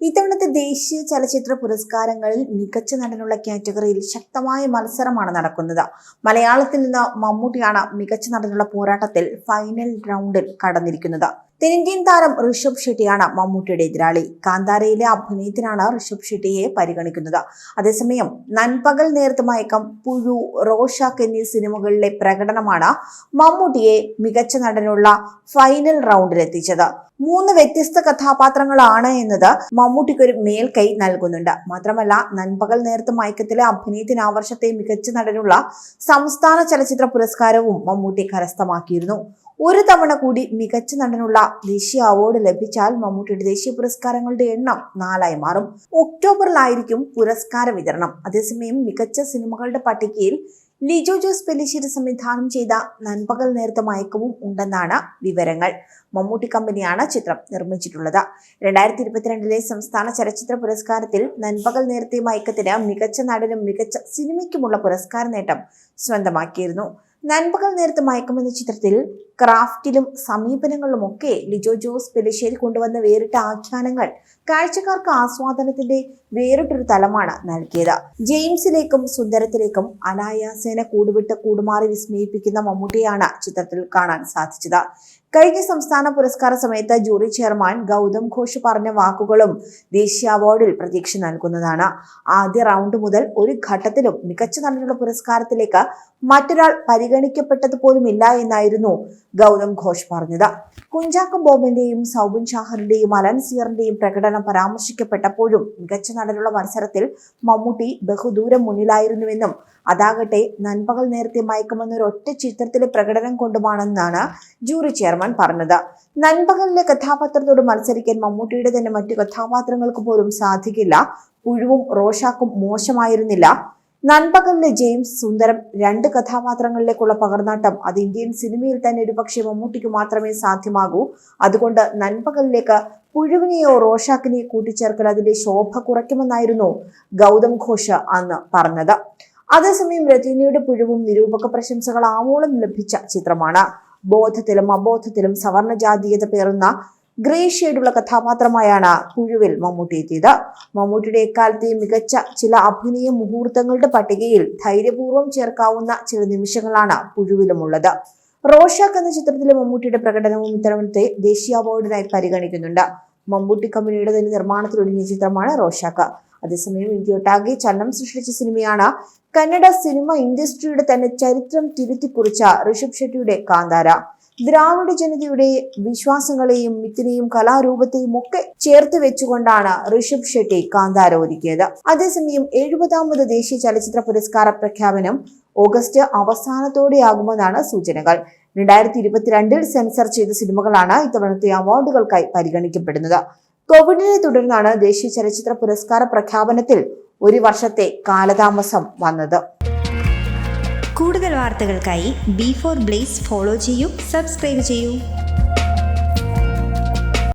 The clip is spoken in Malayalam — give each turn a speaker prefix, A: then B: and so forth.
A: ഇത്തവണത്തെ ദേശീയ ചലച്ചിത്ര പുരസ്കാരങ്ങളിൽ മികച്ച നടനുള്ള കാറ്റഗറിയിൽ ശക്തമായ മത്സരമാണ് നടക്കുന്നത്. മലയാളത്തിൽ നിന്ന് മമ്മൂട്ടിയാണ് മികച്ച നടനുള്ള പോരാട്ടത്തിൽ ഫൈനൽ റൗണ്ടിൽ കടന്നിരിക്കുന്നത്. തെന്നിന്ത്യൻ താരം ഋഷഭ് ഷെട്ടിയാണ് മമ്മൂട്ടിയുടെ എതിരാളി. കാന്താരയിലെ അഭിനയത്തിനാണ് ഋഷഭ് ഷെട്ടിയെ പരിഗണിക്കുന്നത്. അതേസമയം നൻപകൽ നേരത്തെ മയക്കം പുഴു റോഷാക്ക് എന്നീ സിനിമകളിലെ പ്രകടനമാണ് മമ്മൂട്ടിയെ മികച്ച നടനുള്ള ഫൈനൽ റൗണ്ടിലെത്തിച്ചത്. മൂന്ന് വ്യത്യസ്ത കഥാപാത്രങ്ങളാണ് എന്നത് മമ്മൂട്ടിക്കൊരു മേൽക്കൈ നൽകുന്നുണ്ട്. മാത്രമല്ല നൻപകൽ നേരത്തെ മയക്കത്തിലെ അഭിനയത്തിന് ആ വർഷത്തെ മികച്ച നടനുള്ള സംസ്ഥാന ചലച്ചിത്ര പുരസ്കാരവും മമ്മൂട്ടി കരസ്ഥമാക്കിയിരുന്നു. ഒരു തവണ കൂടി മികച്ച നടനുള്ള ദേശീയ അവാർഡ് ലഭിച്ചാൽ മമ്മൂട്ടിയുടെ ദേശീയ പുരസ്കാരങ്ങളുടെ എണ്ണം നാലായി മാറും. ഒക്ടോബറിലായിരിക്കും പുരസ്കാര വിതരണം. അതേസമയം മികച്ച സിനിമകളുടെ പട്ടികയിൽ ലിജോ ജോസ് പെല്ലിശ്ശേരി സംവിധാനം ചെയ്ത നൻപകൽ നേരത്തെ മയക്കവും ഉണ്ടെന്നാണ് വിവരങ്ങൾ. മമ്മൂട്ടി കമ്പനിയാണ് ചിത്രം നിർമ്മിച്ചിട്ടുള്ളത്. രണ്ടായിരത്തി ഇരുപത്തിരണ്ടിലെ സംസ്ഥാന ചലച്ചിത്ര പുരസ്കാരത്തിൽ നൻപകൽ നേരത്തെ മയക്കത്തിന് മികച്ച നടനും മികച്ച സിനിമയ്ക്കുമുള്ള പുരസ്കാര നേട്ടം സ്വന്തമാക്കിയിരുന്നു. നൻപകൽ നേരത്തെ മയക്കുമെന്ന ചിത്രത്തിൽ ക്രാഫ്റ്റിലും സമീപനങ്ങളിലും ഒക്കെ ലിജോ ജോസ് പെലിശ്ശേരി കൊണ്ടുവന്ന വേറിട്ട ആഖ്യാനങ്ങൾ കാഴ്ചക്കാർക്ക് ആസ്വാദനത്തിന്റെ വേറിട്ടൊരു തലമാണ് നൽകിയത്. ജെയിംസിലേക്കും സുന്ദരത്തിലേക്കും അനായാസേന കൂടുവിട്ട് കൂടുമാറി വിസ്മയിപ്പിക്കുന്ന മമ്മൂട്ടിയാണ് ചിത്രത്തിൽ കാണാൻ സാധിച്ചത്. കഴിഞ്ഞ സംസ്ഥാന പുരസ്കാര സമയത്ത് ജൂറി ചെയർമാൻ ഗൗതം ഘോഷ് പറഞ്ഞ വാക്കുകളും ദേശീയ അവാർഡിൽ പ്രതീക്ഷ നൽകുന്നതാണ്. ആദ്യ റൗണ്ട് മുതൽ ഒരു ഘട്ടത്തിലും മികച്ച നടനുള്ള പുരസ്കാരത്തിലേക്ക് മറ്റൊരാൾ പരിഗണിക്കപ്പെട്ടത് പോലുമില്ല എന്നായിരുന്നു ഗൗതം ഘോഷ് പറഞ്ഞത്. കുഞ്ചാക്കം ബോബിന്റെയും സൗബിൻ ഷാഹറിന്റെയും അലൻ സിയറിന്റെയും പ്രകടനം പരാമർശിക്കപ്പെട്ടപ്പോഴും മികച്ച നടനുള്ള മത്സരത്തിൽ മമ്മൂട്ടി ബഹുദൂരം മുന്നിലായിരുന്നുവെന്നും അതാകട്ടെ നൻപകൽ നേരത്തെ മയക്കുമെന്നൊരൊറ്റ ചിത്രത്തിലെ പ്രകടനം കൊണ്ടുമാണെന്നാണ് ജൂറി ചെയർമാൻ പറഞ്ഞത്. നൻപകലിലെ കഥാപാത്രത്തോട് മത്സരിക്കാൻ മമ്മൂട്ടിയുടെ തന്നെ മറ്റു കഥാപാത്രങ്ങൾക്ക് പോലും സാധിക്കില്ല. പുഴുവും റോഷാക്കും മോശമായിരുന്നില്ല. നൻപകലിലെ ജെയിംസ് സുന്ദരം രണ്ട് കഥാപാത്രങ്ങളിലേക്കുള്ള പകർന്നാട്ടം അത് ഇന്ത്യൻ സിനിമയിൽ തന്നെ ഒരുപക്ഷെ മമ്മൂട്ടിക്ക് മാത്രമേ സാധ്യമാകൂ. അതുകൊണ്ട് നൻപകലിലേക്ക് പുഴുവിനെയോ റോഷാക്കിനെയോ കൂട്ടിച്ചേർക്കൽ അതിന്റെ ശോഭ കുറയ്ക്കുമെന്നായിരുന്നു ഗൗതം ഘോഷ് അന്ന് പറഞ്ഞത്. അതേസമയം രജനിയുടെ പുഴുവും നിരൂപക പ്രശംസകൾ ആവോളം ലഭിച്ച ചിത്രമാണ്. ബോധത്തിലും അബോധത്തിലും സവർണ ജാതീയത പേറുന്ന ഗ്രേ ഷെയ്ഡുള്ള കഥാപാത്രമായാണ് പുഴുവിൽ മമ്മൂട്ടി എത്തിയത്. മമ്മൂട്ടിയുടെ എക്കാലത്തെ മികച്ച ചില അഭിനയ മുഹൂർത്തങ്ങളുടെ പട്ടികയിൽ ധൈര്യപൂർവം ചേർക്കാവുന്ന ചില നിമിഷങ്ങളാണ് പുഴുവിലുമുള്ളത് റോഷാക്ക് എന്ന ചിത്രത്തിലെ മമ്മൂട്ടിയുടെ പ്രകടനവും ഇത്തവണത്തെ ദേശീയ അവാർഡിനായി പരിഗണിക്കുന്നുണ്ട്. മമ്മൂട്ടി കമ്പനിയുടെ തന്നെ നിർമ്മാണത്തിലൊരുങ്ങിയ ചിത്രമാണ് റോഷാക്ക്. അതേസമയം ഇന്ത്യയൊട്ടാകെ ചലനം സൃഷ്ടിച്ച സിനിമയാണ് കന്നഡ സിനിമ ഇൻഡസ്ട്രിയുടെ തന്നെ ചരിത്രം തിരുത്തിക്കുറിച്ച ഋഷഭ് ഷെട്ടിയുടെ കാന്താര. ദ്രാവിഡ ജനതയുടെ വിശ്വാസങ്ങളെയും മിത്തിനെയും കലാരൂപത്തെയും ഒക്കെ ചേർത്ത് വെച്ചുകൊണ്ടാണ് ഋഷഭ് ഷെട്ടി കാന്താര ഒരുക്കിയത്. അതേസമയം എഴുപതാമത് ദേശീയ ചലച്ചിത്ര പുരസ്കാര പ്രഖ്യാപനം ഓഗസ്റ്റ് അവസാനത്തോടെയാകുമെന്നാണ് സൂചനകൾ. രണ്ടായിരത്തി ഇരുപത്തിരണ്ടിൽ സെൻസർ ചെയ്ത സിനിമകളാണ് ഇത്തവണത്തെ അവാർഡുകൾക്കായി പരിഗണിക്കപ്പെടുന്നത്. കോവിഡിനെ തുടർന്നാണ് ദേശീയ ചലച്ചിത്ര പുരസ്കാര പ്രഖ്യാപനത്തിൽ ഒരു വർഷത്തെ കാലതാമസം വന്നത്.
B: കൂടുതൽ വാർത്തകൾക്കായി ബി ഫോർ ബ്ലേസ് ഫോളോ ചെയ്യൂ സബ്സ്ക്രൈബ് ചെയ്യൂ.